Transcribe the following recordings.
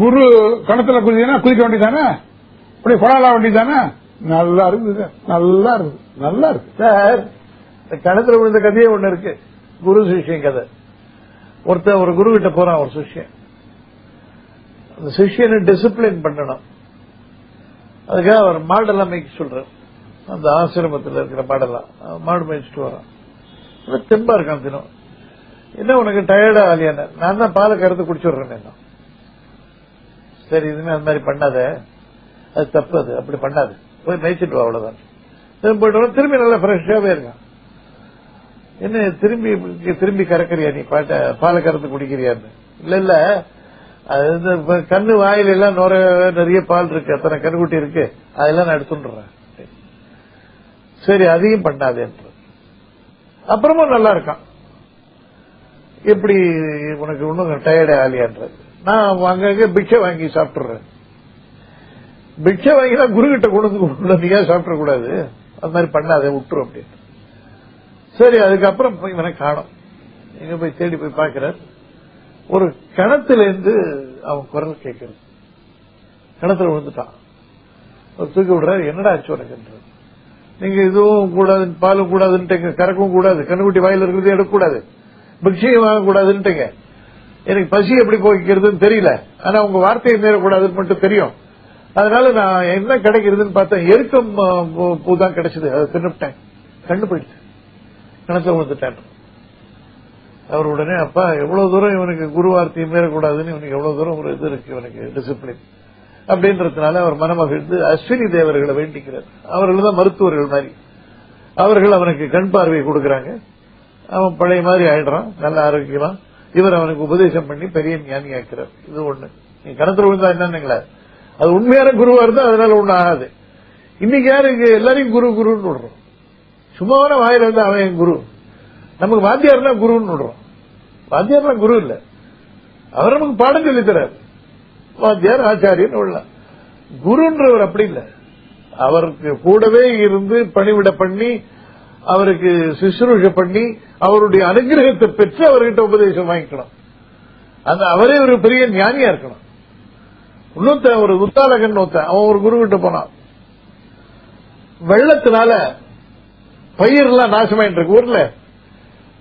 குரு கணத்துல குதினா குதிக்க வேண்டியதானே அப்படி கொடால வேண்டியதானே நல்லா இருக்குது நல்லா இருக்கு நல்லா இருக்கு சார் இந்த கணத்துல விழுந்த கதையே ஒண்ணு இருக்கு. குரு சிஷ்யன் கதை. ஒருத்தன் ஒரு குரு கிட்ட போறான் ஒரு சிஷ்யன். அந்த சிஷியனை டிசிப்ளின் பண்ணணும். அதுக்காக அவர் மாடெல்லாம் மேய்க்க சொல்றார். அந்த ஆசிரமத்தில் இருக்கிற மாடெல்லாம் மாடு மேய்ச்சிட்டு வரான். தெம்பா இருக்கான் தினம். என்ன உனக்கு டயர்டா ஆலியான நான் தான் பாலை கறந்து குடிச்சுடுறேன் என்ன? சரி இதுமே அந்த மாதிரி பண்ணாத. அது தப்பு அது அப்படி பண்ணாது. போய் மேய்ச்சிட்டு வா அவ்வளவுதான். திரும்பி போயிட்டு திரும்பி நல்லா ஃப்ரெஷ்ஷாவே இருக்கான் என்ன திரும்பி திரும்பி கறக்கறியா நீ? பாட்ட பாலை கறந்து குடிக்கிறியான்னு. இல்ல இல்ல. அது இந்த கண்ணு வாயில எல்லாம் நுர நிறைய பால் இருக்கு. அத்தனை கண்ணுக்குட்டி இருக்கு. அதெல்லாம் நான் எடுத்துடுறேன் சரி அதையும் பண்ணாதேன்ற அப்புறமும் நல்லா இருக்கான். எப்படி உனக்கு இன்னும் டயர்டே ஆலியான்றது நான் அங்கங்க பிக்ஷை வாங்கி சாப்பிட்டுறேன். பிக்ஷை வாங்கினா குரு கிட்ட கொண்டு வந்து கொடுக்கணும். ஏன் சாப்பிடக்கூடாது? அது மாதிரி பண்ணாதே விட்டுரும் அப்படின்னு. சரி அதுக்கப்புறம் இவனை காணும். எங்க போய் தேடி போய் பார்க்கிறார். ஒரு கிணத்துலேருந்து அவன் குரல் கேட்கிறது கிணத்துல விழுந்துட்டான். தூக்கி விடுறாரு என்னடா ஆச்சு உனக்குன்றது நீங்க இதுவும் கூடாது பாலும் கூடாதுன்ட்டுங்க. கறக்கவும் கூடாது. கண்ணுக்குட்டி வாயில இருக்கிறது எடுக்கக்கூடாது. பிக்ஷையும் வாங்கக்கூடாதுன்ட்டுங்க. எனக்கு பசி எப்படி போய்க்கிறதுன்னு தெரியல. ஆனா உங்க வார்த்தையை மீறக்கூடாதுன்னு மட்டும் தெரியும். அதனால நான் என்ன கிடைக்கிறதுன்னு பார்த்தேன். எருக்கம் பூ- பூ தான் கிடைச்சது. அதை தின்னுட்டேன். கண்ணு போயிடுச்சு. கிணத்துல வந்துட்டேன் அவர் உடனே அப்பா எவ்வளவு தூரம் இவனுக்கு குரு வார்த்தையை மீறக்கூடாதுன்னு இவனுக்கு எவ்வளவு தூரம் ஒரு இது இருக்கு இவனுக்கு டிசிப்ளின் அப்படின்றதுனால அவர் மனமகிழ்ந்து அஸ்வினி தேவர்களை வேண்டிக்கிறார் அவர்கள் தான் மருத்துவர்கள் மாதிரி. அவர்கள் அவனுக்கு கண் பார்வை கொடுக்கறாங்க. அவன் பழைய மாதிரி ஆயிடுறான். நல்ல ஆரோக்கியமா இவர் அவனுக்கு உபதேசம் பண்ணி பெரிய ஞானி ஆக்கிறார் இது ஒண்ணு. நீ கணத்துல விழுந்தா என்னன்னுங்களா. அது உண்மையான குருவா இருந்தா அதனால ஒண்ணு ஆகாது. இன்னைக்கு யாருக்கு எல்லாரையும் குரு குருன்னு விடுறோம். சும்மாவான வாயில இருந்தா அவன் குரு. நமக்கு வாத்தியார்னா குருன்னு விடுறோம். வாத்தியார்னா குரு இல்ல. அவர் நமக்கு பாடம் சொல்லித்தரார் வாத்தியார் ஆச்சாரியன் விடலாம். குருன்றவர் அப்படி இல்லை. அவருக்கு கூடவே இருந்து பணிவிட பண்ணி அவருக்கு சுசுரூஷ பண்ணி அவருடைய அனுகிரகத்தை பெற்று அவர்கிட்ட உபதேசம் வாங்கிக்கணும். அந்த அவரே ஒரு பெரிய ஞானியா இருக்கணும். இன்னொருத்தன் ஒரு உத்தாலகன் ஒருத்தன் அவன் ஒரு குரு கிட்ட போனான். வெள்ளத்தினால பயிரெல்லாம் நாசமாயிட்டு இருக்கு ஊர்ல.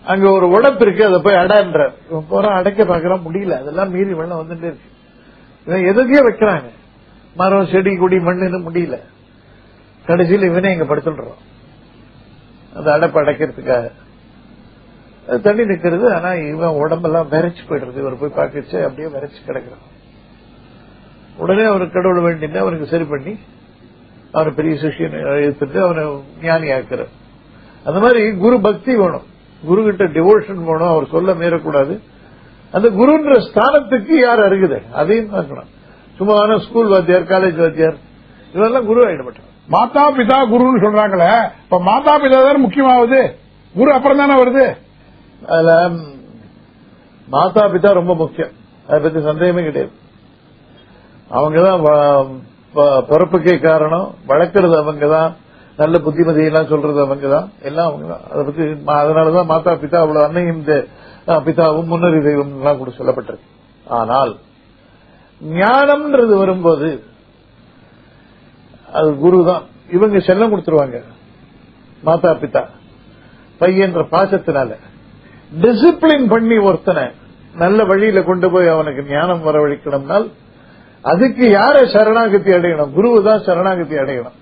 அங்க ஒரு உடப்பு இருக்கு அதை போய் அடன்றார். இவன் போறான் அடைக்க பாக்குறான் முடியல. அதெல்லாம் மீறி வெள்ளம் வந்துட்டே இருக்கு. இவன் எதுக்கே வைக்கிறாங்க? மரம் செடி கொடி மண்ணுன்னு முடியல. கடைசியில் இவனே இங்க படுத்துடுறோம் அந்த அடைப்பு அடைக்கிறதுக்காக. அது தண்ணி நிக்கிறது ஆனா இவன் உடம்பெல்லாம் விரைச்சு போயிடுறது. இவர் போய் பார்க்கச்சு அப்படியே விரைச்சு கிடக்குறான். உடனே அவர் கடவுள் வேண்டின்னு அவனுக்கு சரி பண்ணி அவனை பெரிய சிஷியனை எடுத்துட்டு அவனை ஞானி ஆக்குற அந்த மாதிரி குரு பக்தி வேணும். குரு கிட்ட டிவோஷன் வேணும். அவர் சொல்ல மீறக்கூடாது. அந்த குருன்ற ஸ்தானத்துக்கு யார் அருகுது? அதையும் பார்க்கணும். சும்மா ஸ்கூல் வாத்தியார் காலேஜ் வாத்தியார். இவெல்லாம் குரு ஆயிட மாதா பிதா குருன்னு சொல்றாங்களே இப்ப மாதா பிதா தானே முக்கியமாவது? குரு அப்புறம் தானே வருது? அதுல மாதா பிதா ரொம்ப முக்கியம். அதை பத்தி சந்தேகமே கிடையாது. அவங்கதான் பிறப்புக்கே காரணம். வளர்க்கறது அவங்கதான். நல்ல புத்திமதியெல்லாம் சொல்றது அவங்கதான். எல்லாம் அவங்கதான். அதை பத்தி அதனாலதான் மாதா பிதா அவ்வளவு அன்னையும் இந்த பிதாவும் முன்னறி தெய்வம் எல்லாம் கூட சொல்லப்பட்டிருக்கு. ஆனால் ஞானம்ன்றது வரும்போது அது குரு தான் இவங்க செல்லம் கொடுத்துருவாங்க. மாதா பிதா. பையன்ற பாசத்தினால. டிசிப்ளின் பண்ணி ஒருத்தனை நல்ல வழியில கொண்டு போய் அவனுக்கு ஞானம் வரவழைக்கணும்னால் அதுக்கு யார சரணாகதி அடையணும்? குருவு தான் சரணாகதி அடையணும்.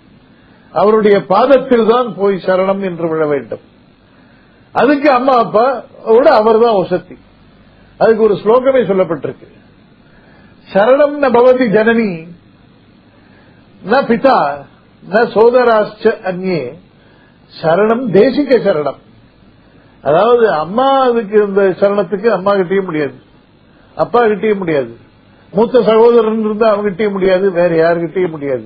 அவருடைய பாதத்தில் தான் போய் சரணம் என்று விழ வேண்டும். அதுக்கு அம்மா அப்பா விட அவர் தான் வசதி. அதுக்கு ஒரு ஸ்லோகமே சொல்லப்பட்டிருக்கு. சரணம் பவதி ஜனனி ந பிதா ந சோதராச்ச அந்நே சரணம் தேசிக சரணம் அதாவது அம்மா அதுக்கு இந்த சரணத்துக்கு அம்மா கிட்டேயும் முடியாது. அப்பா கிட்டேயும் முடியாது. மூத்த சகோதரன் இருந்தா அவங்ககிட்டயும் முடியாது வேற யாருக்கிட்டேயும் முடியாது.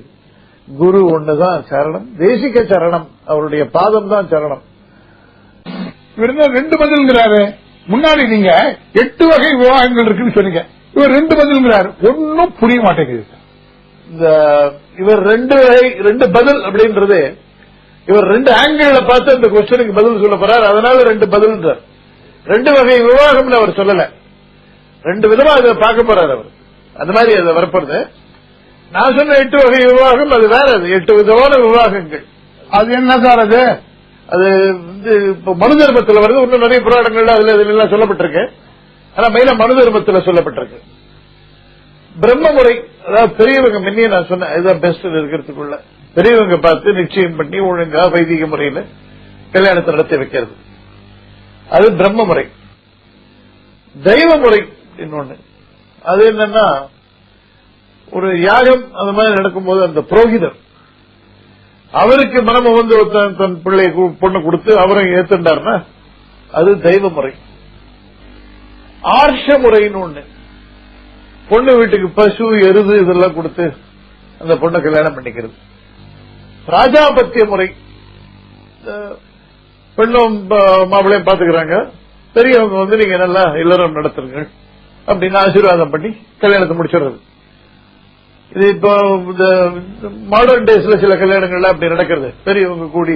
குரு ஒண்ணுதான் சரணம் தேசிக சரணம். அவருடைய பாதம் தான் சரணம். இவர் ரெண்டு பதில்ங்கிறாரு? முன்னாடி நீங்க எட்டு வகை விவாகங்கள் இருக்குன்னு சொன்னீங்க. இவர் ரெண்டு பதில்ங்கிறாரு. ஒன்னும் புரிய மாட்டேங்குது. இந்த இவர் ரெண்டு ரெண்டு பதில் அப்படின்றது இவர் ரெண்டு ஆங்கிள் பார்த்து இந்த கொஸ்டனுக்கு பதில் சொல்ல போறார். அதனால ரெண்டு பதில்ன்றார். ரெண்டு வகை விவாகம்னு அவர் சொல்லல. ரெண்டு விதமா இதை பார்க்க போறார் அவர். அந்த மாதிரி அதை வரப்படுது நான் சொன்ன எட்டு வகை விவாகம் அது வேற அது. எட்டு விதமான விவாகங்கள். அது என்ன சார் அது? அது வந்து இப்ப மனு தர்மத்தில் வருது. இன்னும் நிறைய புராணங்கள்ல அதுல இதுல எல்லாம் சொல்லப்பட்டிருக்கு. ஆனா மெயினா மனு தர்மத்தில் சொல்லப்பட்டிருக்கு. பிரம்ம முறை அதாவது பெரியவங்க முன்னே நான் சொன்னேன் இதுதான் பெஸ்ட் இருக்கிறதுக்குள்ள. பெரியவங்க பார்த்து நிச்சயம் பண்ணி ஒழுங்கா வைதிக முறையில கல்யாணத்தை நடத்தி வைக்கிறது. அது பிரம்ம முறை. தெய்வ முறை இன்னொன்னு. அது என்னன்னா ஒரு யாகம் அந்த மாதிரி நடக்கும்போது அந்த புரோகிதர் அவருக்கு மனம வந்து ஒருத்தன் தன் பிள்ளையை பொண்ணு கொடுத்து அவரும் ஏத்துண்டார்னா அது தெய்வ முறை. ஆர்ஷ முறைன்னு ஒண்ணு. பொண்ணு வீட்டுக்கு பசு எருது இதெல்லாம் கொடுத்து அந்த பொண்ணை கல்யாணம் பண்ணிக்கிறது. ராஜாபத்திய முறை. பெண்ணும் மாப்பிளையும் பாத்துக்கிறாங்க பெரியவங்க வந்து நீங்க நல்லா இல்லறம் நடத்துருங்க அப்படின்னு ஆசீர்வாதம் பண்ணி கல்யாணத்தை முடிச்சிடுறது. இது இப்போ இந்த மாடர்ன் டேஸ்ல சில கல்யாணங்கள்ல அப்படி நடக்கிறது. பெரியவங்க கூடி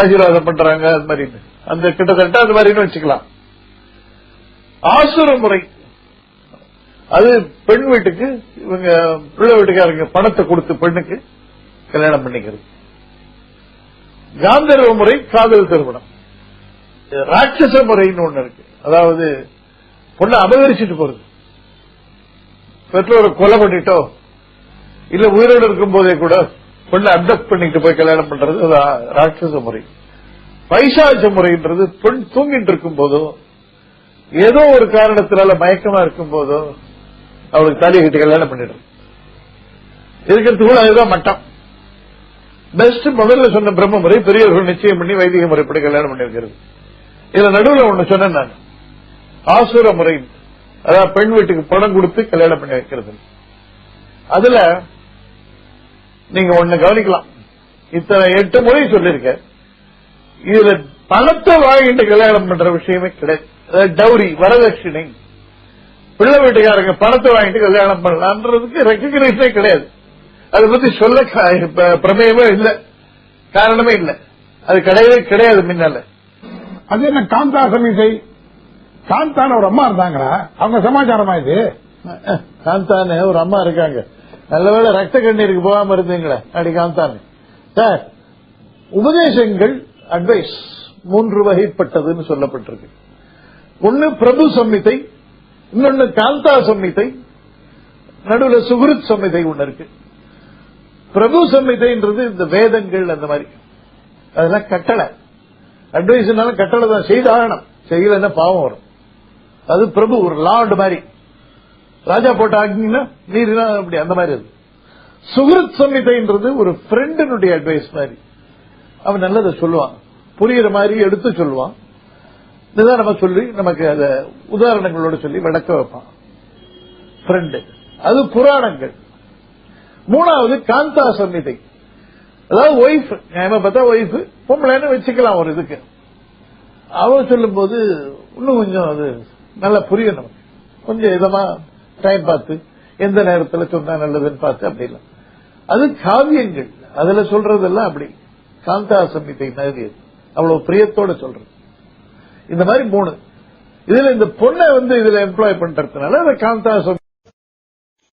ஆசீர்வாதம் பண்றாங்க அது மாதிரி அந்த கிட்டத்தட்ட அது மாதிரின்னு வச்சுக்கலாம். ஆசுர முறை. அது பெண் வீட்டுக்கு இவங்க பிள்ளை வீட்டுக்காரங்க பணத்தை கொடுத்து பெண்ணுக்கு கல்யாணம் பண்ணிக்கிறது. காந்தர்வ முறை காதல் திருமணம். ராட்சச முறைன்னு ஒண்ணு இருக்கு. அதாவது பொண்ணை அபகரிச்சுட்டு போறது. பெற்றோரை கொலை பண்ணிட்டோ இல்ல உயிரோடு இருக்கும் போதே கூட பொண்ணை அப்டக்ட் பண்ணிட்டு போய் கல்யாணம் பண்றது ராட்சச முறை. பைசாச்ச முறைன்றது பெண் தூங்கிட்டு இருக்கும் போதோ ஏதோ ஒரு காரணத்தினால மயக்கமா இருக்கும் போதோ அவளுக்கு தலை கட்டி கல்யாணம் பண்ணிடும் இருக்கிறது கூட அதுதான் மட்டம். பெஸ்ட் முதல்ல சொன்ன பிரம்ம முறை பெரியவர்கள் நிச்சயம் பண்ணி வைதிக முறைப்படி கல்யாணம் பண்ணிருக்கிறது இதுல நடுவுல ஒண்ணு சொன்னேன் நான். ஆசுர முறை அதாவது பெண் வீட்டுக்கு பணம் கொடுத்து கல்யாணம் பண்ணி வைக்கிறது. அதுல நீங்க ஒண்ணு கவனிக்கலாம். இத்தனை எட்டு முறை சொல்லிருக்க இதுல பணத்தை வாங்கிட்டு கல்யாணம் பண்ற விஷயமே கிடையாது. அதாவது டவுரி வரதட்சணை. பிள்ளை வீட்டுக்காரங்க பணத்தை வாங்கிட்டு கல்யாணம் பண்ணலாம்ன்றதுக்கு ரெக்கக்னைஸே கிடையாது. அதை பத்தி சொல்ல பிரமேயமே இல்ல. காரணமே இல்ல. அது கிடையவே கிடையாது முன்னால அது என்ன காந்தா சமீசை காந்தான ஒரு அம்மா இருந்தாங்களா அவங்க சமாச்சாரமா இது? காந்தானு ஒரு அம்மா இருக்காங்க. நல்லவேளை ரத்த கண்ணீருக்கு போகாம இருந்தீங்களே அடி காந்தானு. சார் உபதேசங்கள் அட்வைஸ் மூன்று வகைப்பட்டதுன்னு சொல்லப்பட்டிருக்கு. ஒன்னு பிரபு சம்மிதை இன்னொன்னு காந்தா சம்மிதை நடுவுல சுகுருத் சம்மிதை ஒண்ணு இருக்கு. பிரபு சம்மிதைன்றது இந்த வேதங்கள் அந்த மாதிரி. அதெல்லாம் கட்டளை. அட்வைஸ்னாலும் கட்டளை தான். செய்தாகணும். செய்யலன்னா பாவம் வரும். அது பிரபு ஒரு லார்டு மாதிரி. ராஜா போட்ட ஆக்கிங்கன்னா நீர் அப்படி அந்த மாதிரி அது. சுகிருத் சம்மிதைன்றது ஒரு ஃப்ரெண்டினுடைய அட்வைஸ் மாதிரி. அவன் நல்லதை சொல்லுவான். புரியுற மாதிரி எடுத்து சொல்லுவான். நிதானமா சொல்லி நமக்கு அத உதாரணங்களோட சொல்லி விளக்க வைப்பான். ஃப்ரெண்டு அது புராணங்கள். மூணாவது காந்தா சன்னிதை அதாவது ஒய்ஃப் நியாயமா பார்த்தா ஒய்ஃப் பொம்பளைன்னு வச்சுக்கலாம் ஒரு இதுக்கு. அவ சொல்லும் போது இன்னும் கொஞ்சம் அது நல்லா புரியும் நமக்கு. கொஞ்சம் இதமா டைம் பார்த்து எந்த நேரத்துல சொன்னா நல்லதுன்னு பார்த்து அப்படி அது காவியங்கள். அதுல சொல்றதெல்லாம் அப்படி. காந்தா சன்னிதை மாதிரி. அவ்வளவு பிரியத்தோட சொல்றது. இந்த மாதிரி மூணு. இதுல இந்த பொண்ணை வந்து இதுல எம்ப்ளாய் பண்றதுனால அந்த காந்தா